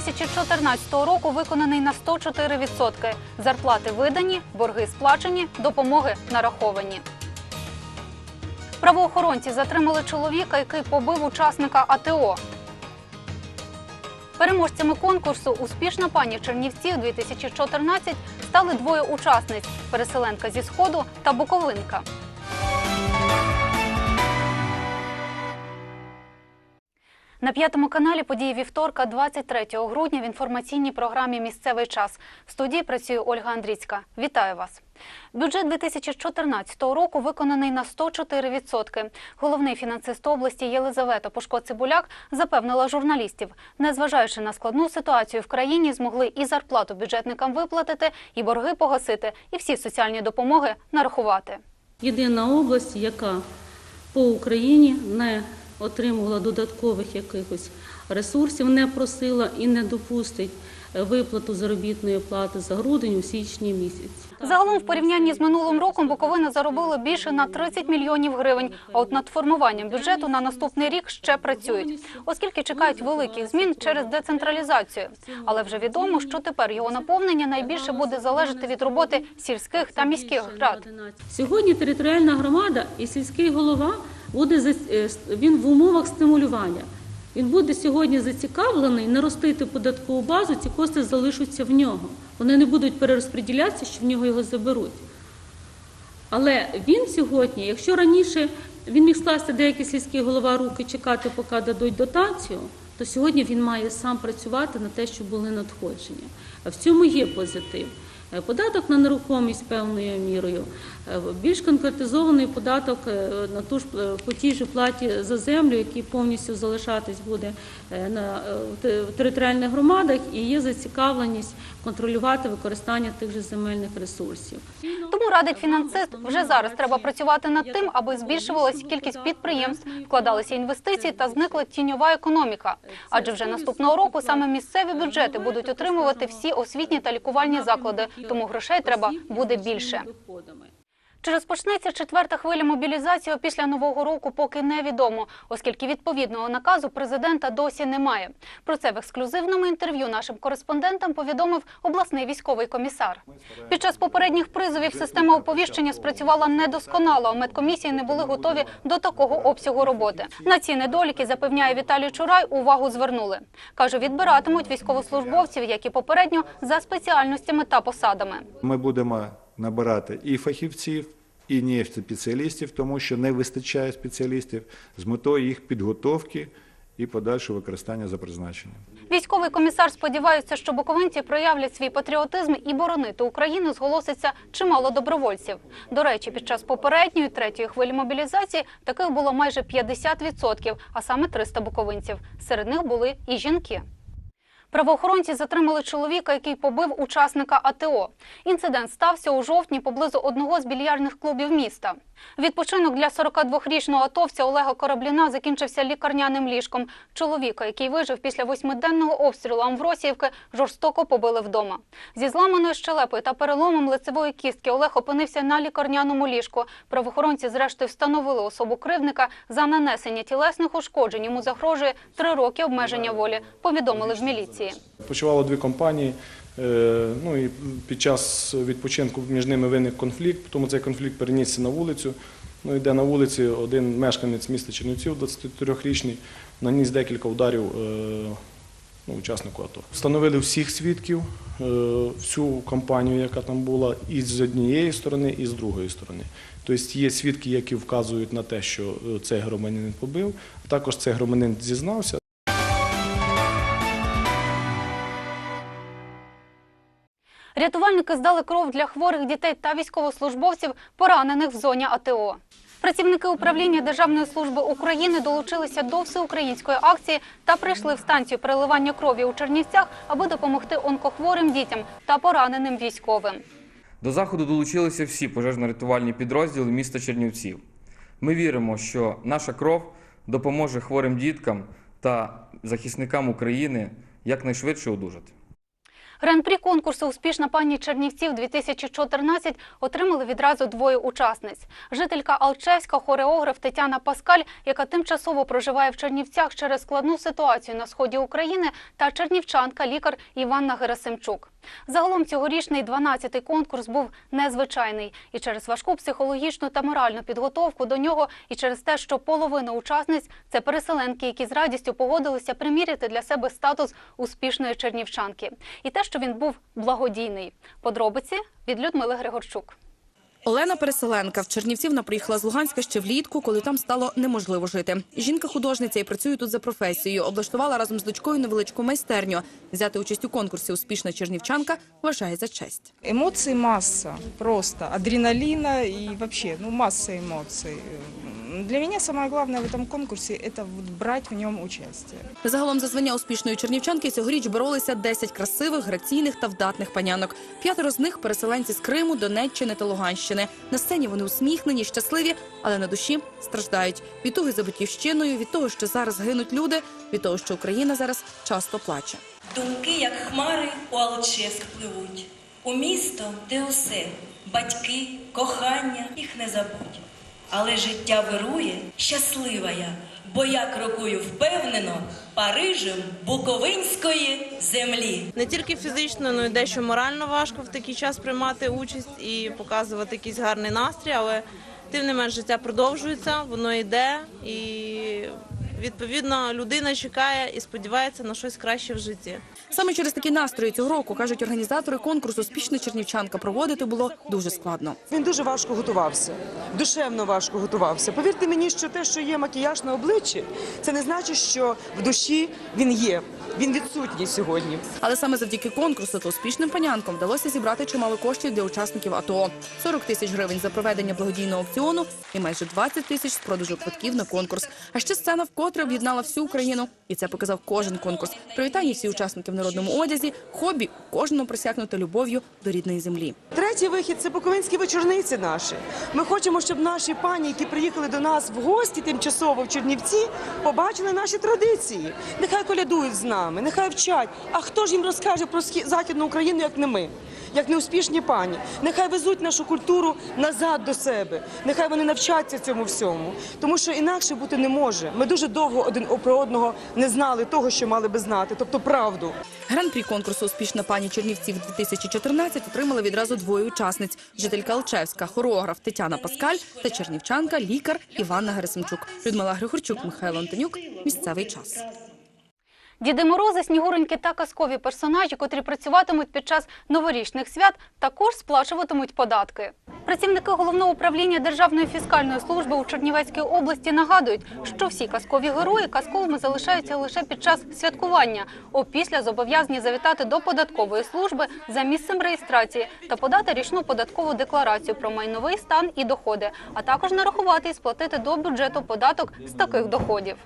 2014 року виконаний на 104%. Зарплати видані, борги сплачені, допомоги нараховані. Правоохоронці затримали чоловіка, який побив учасника АТО. Переможцями конкурсу Успішна пані Чернівців 2014 стали двоє учасниць переселенка зі Сходу та Буковинка. На п'ятому каналі події вівторка, 23 грудня в інформаційній програмі Місцевий час. В студії працює Ольга Андрійська. Вітаю вас. Бюджет 2014 року виконаний на 104%. Головний фінансист області Єлизавета Пушко-Цибуляк запевнила журналістів, незважаючи на складну ситуацію в країні, змогли і зарплату бюджетникам виплатити, і борги погасити, і всі соціальні допомоги нарахувати. Єдина область, яка по Україні не отримувала додаткових якихось ресурсів, не просила і не допустить е, виплату заробітної плати за грудень у січні місяці. Загалом, в порівнянні з минулим роком, Буковина заробила більше на 30 мільйонів гривень. А от над формуванням бюджету на наступний рік ще працюють, оскільки чекають великих змін через децентралізацію. Але вже відомо, що тепер його наповнення найбільше буде залежати від роботи сільських та міських рад. Сьогодні територіальна громада і сільський голова буде за- е, він в умовах стимулювання. Він буде сьогодні зацікавлений наростити податкову базу, ці кошти залишаться в нього. Вони не будуть перерозподілятися, що в нього його заберуть. Але він сьогодні, якщо раніше він міг скласти деякий сільський голова руки, чекати, поки дадуть дотацію, то сьогодні він має сам працювати на те, щоб були надходження. А в цьому є позитив. Е, Податок на нерухомість певною мірою, е, більш конкретизований податок е, на ту ж по тій же платі за землю, який повністю залишатись буде на територіальних громадах, і є зацікавленість контролювати використання тих же земельних ресурсів. Тому радить фінансист, вже зараз треба працювати над тим, аби збільшувалася кількість підприємств, вкладалися інвестиції та зникла тіньова економіка. Адже вже наступного року саме місцеві бюджети будуть отримувати всі освітні та лікувальні заклади, тому грошей треба буде більше. Чи розпочнеться четверта хвиля мобілізації після нового року, поки невідомо, оскільки відповідного наказу президента досі немає. Про це в ексклюзивному інтерв'ю нашим кореспондентам повідомив обласний військовий комісар. Під час попередніх призовів система оповіщення спрацювала недосконало. а Медкомісії не були готові до такого обсягу роботи. На ці недоліки запевняє Віталій Чурай. Увагу звернули. каже, відбиратимуть військовослужбовців, як і попередньо, за спеціальностями та посадами. Ми будемо набирати і фахівців, і не спеціалістів, тому що не вистачає спеціалістів з метою їх підготовки і подальшого використання за призначенням. Військовий комісар сподівається, що буковинці проявлять свій патріотизм і боронити Україну зголоситься чимало добровольців. До речі, під час попередньої третьої хвилі мобілізації таких було майже 50%, а саме 300 буковинців. Серед них були і жінки. Правоохоронці затримали чоловіка, який побив учасника АТО. Інцидент стався у жовтні поблизу одного з більярдних клубів міста. Відпочинок для 42-річного атовця Олега Корабліна закінчився лікарняним ліжком. Чоловіка, який вижив після восьмиденного обстрілу Амвросіївки, жорстоко побили вдома. Зі зламаною щелепою та переломом лицевої кістки Олег опинився на лікарняному ліжку. Правоохоронці зрештою встановили особу кривдника за нанесення тілесних ушкоджень. Йому загрожує три роки обмеження волі. Повідомили в міліції. Почувало дві компанії. Е, Ну і під час відпочинку між ними виник конфлікт, тому цей конфлікт перенісся на вулицю. Ну і на вулиці один мешканець міста Чернівців, 23-річний, наніс декілька ударів е, ну, учаснику АТО. Встановили всіх свідків, е, всю компанію, яка там була, і з однієї сторони, і з другої сторони. Тобто є свідки, які вказують на те, що цей громадянин побив. Також цей громадянин зізнався. Рятувальники здали кров для хворих дітей та військовослужбовців, поранених в зоні АТО. Працівники управління Державної служби України долучилися до всеукраїнської акції та прийшли в станцію переливання крові у Чернівцях, аби допомогти онкохворим дітям та пораненим військовим. До заходу долучилися всі пожежно-рятувальні підрозділи міста Чернівців. Ми віримо, що наша кров допоможе хворим діткам та захисникам України якнайшвидше одужати. Гран-прі конкурсу Успішна пані Чернівців 2014 отримали відразу двоє учасниць. Жителька Алчевська, хореограф Тетяна Паскаль, яка тимчасово проживає в Чернівцях через складну ситуацію на сході України, та чернівчанка, лікар Іванна Герасимчук. Загалом цьогорічний 12-й конкурс був незвичайний і через важку психологічну та моральну підготовку до нього, і через те, що половина учасниць це переселенки, які з радістю погодилися приміряти для себе статус успішної чернівчанки, і те, що він був благодійний. Подробиці від Людмили Григорчук. Олена Переселенка в Чернівців вона приїхала з Луганська ще влітку, коли там стало неможливо жити. Жінка-художниця і працює тут за професією. Облаштувала разом з дочкою невеличку майстерню. Взяти участь у конкурсі Успішна чернівчанка вважає за честь. Эмоций масса, просто адреналина и вообще, ну масса эмоций. Для меня самое главное в этом конкурсе – это вот брать в нем участие. Загалом за звання успішної чернівчанки цьогоріч боролися 10 красивих, граційних та вдатних панянок. П'ятеро з них переселенці з Криму, Донеччини та Луганщини. На сцені вони усміхнені, щасливі, але на душі страждають від того за батьківщиною, від того, що зараз гинуть люди, від того, що Україна зараз часто плаче. Думки, як хмари, у Алчевськ пливуть. У місто, де усе, батьки, кохання, їх не забудь. Але життя вирує, щаслива я, бо я крокую впевнено Парижем Буковинської землі. не тільки фізично, але й дещо морально важко в такий час приймати участь і показувати якийсь гарний настрій, але тим не менш життя продовжується, воно йде і відповідно людина чекає і сподівається на щось краще в житті. Саме через такі настрої цього року кажуть організатори конкурсу Спішна чернівчанка проводити було дуже складно. Він дуже важко готувався, душевно важко готувався. Повірте мені, що те, що є макіяж на обличчі, це не значить, що в душі він є. Він відсутній сьогодні. Але саме завдяки конкурсу та успішним панянкам вдалося зібрати чимало коштів для учасників АТО. 40 тисяч гривень за проведення благодійного аукціону і майже 20 тисяч з продажу квитків на конкурс. А ще сцена вкотре об'єднала всю Україну. І це показав кожен конкурс. Привітання всі учасники в народному одязі, хобі кожному присягнуто любов'ю до рідної землі. Третій вихід це буковинські вечорниці наші. Ми хочемо, щоб наші пані, які приїхали до нас в гості тимчасово в Чернівці, побачили наші традиції. Нехай колядують з нами, нехай вчать. А хто ж їм розкаже про західну Україну, як не ми? Як неуспішні пані, нехай везуть нашу культуру назад до себе, нехай вони навчаться цьому всьому, тому що інакше бути не може. Ми дуже довго один про одного не знали того, що мали би знати, тобто правду. Гран-прі конкурсу Успішна пані Чернівців 2014 отримали відразу двоє учасниць: жителька Алчевська, хореограф Тетяна Паскаль та чернівчанка, лікар Іванна Герасимчук. Людмила Григорчук, Михайло Антонюк. Місцевий час. Діди Морози, Снігуреньки та казкові персонажі, котрі працюватимуть під час новорічних свят, також сплачуватимуть податки. Працівники головного управління Державної фіскальної служби у Чернівецькій області нагадують, що всі казкові герої казковими залишаються лише під час святкування. Опісля зобов'язані завітати до податкової служби за місцем реєстрації та подати річну податкову декларацію про майновий стан і доходи, а також нарахувати і сплатити до бюджету податок з таких доходів.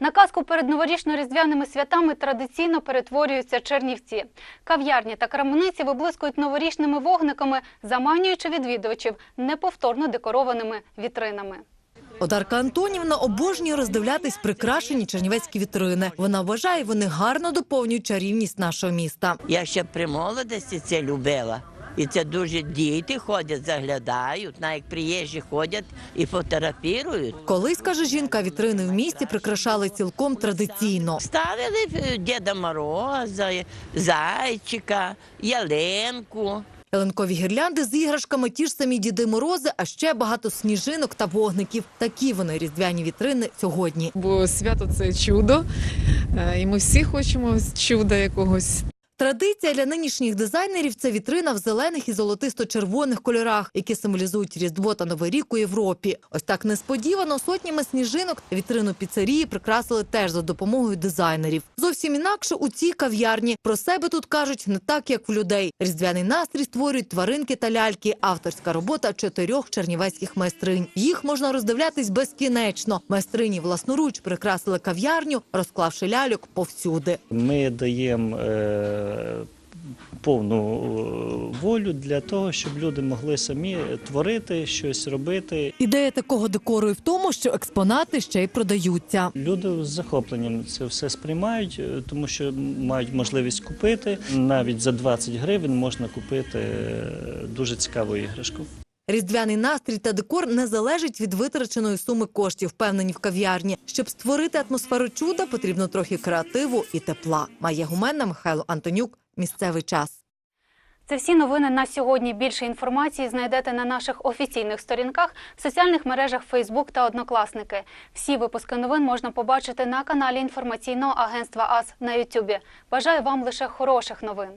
На казку перед новорічно-різдвяними святами традиційно перетворюються чернівці. Кав'ярні та крамниці виблискують новорічними вогниками, заманюючи відвідувачів неповторно декорованими вітринами. Одарка Антонівна обожнює роздивлятись прикрашені чернівецькі вітрини. Вона вважає, вони гарно доповнюють чарівність нашого міста. Я ще при молодості це любила. І це дуже діти ходять, заглядають, навіть приїжджі ходять і фотографірують. Колись, каже жінка, вітрини в місті прикрашали цілком традиційно. Ставили Діда Мороза, зайчика, ялинку. Ялинкові гірлянди з іграшками, ті ж самі діди морози, а ще багато сніжинок та вогників. Такі вони різдвяні вітрини сьогодні. Бо свято це чудо, е, і ми всі хочемо чуда якогось. Традиція для нинішніх дизайнерів це вітрина в зелених і золотисто-червоних кольорах, які символізують Різдво та Новий рік у Європі. Ось так несподівано сотнями сніжинок вітрину піцерії прикрасили теж за допомогою дизайнерів. Зовсім інакше у цій кав'ярні про себе тут кажуть не так, як в людей. Різдвяний настрій створюють тваринки та ляльки. Авторська робота чотирьох чернівецьких майстринь. Їх можна роздивлятись безкінечно. Майстрині власноруч прикрасили кав'ярню, розклавши ляльок повсюди. Ми даємо е, повну е, волю для того, щоб люди могли самі творити щось робити. Ідея такого декору і в тому, що експонати ще й продаються. Люди з захопленням це все сприймають, е, тому що мають можливість купити. Навіть за 20 гривень можна купити е, дуже цікаву іграшку. Різдвяний настрій та декор не залежить від витраченої суми коштів, впевнені в кав'ярні. Щоб створити атмосферу чуда, потрібно трохи креативу і тепла. Має гуменна Михайло Антонюк. Місцевий час. Це всі новини на сьогодні. Більше інформації знайдете на наших офіційних сторінках в соціальних мережах Facebook та Однокласники. Всі випуски новин можна побачити на каналі інформаційного агентства АС на YouTube. Бажаю вам лише хороших новин.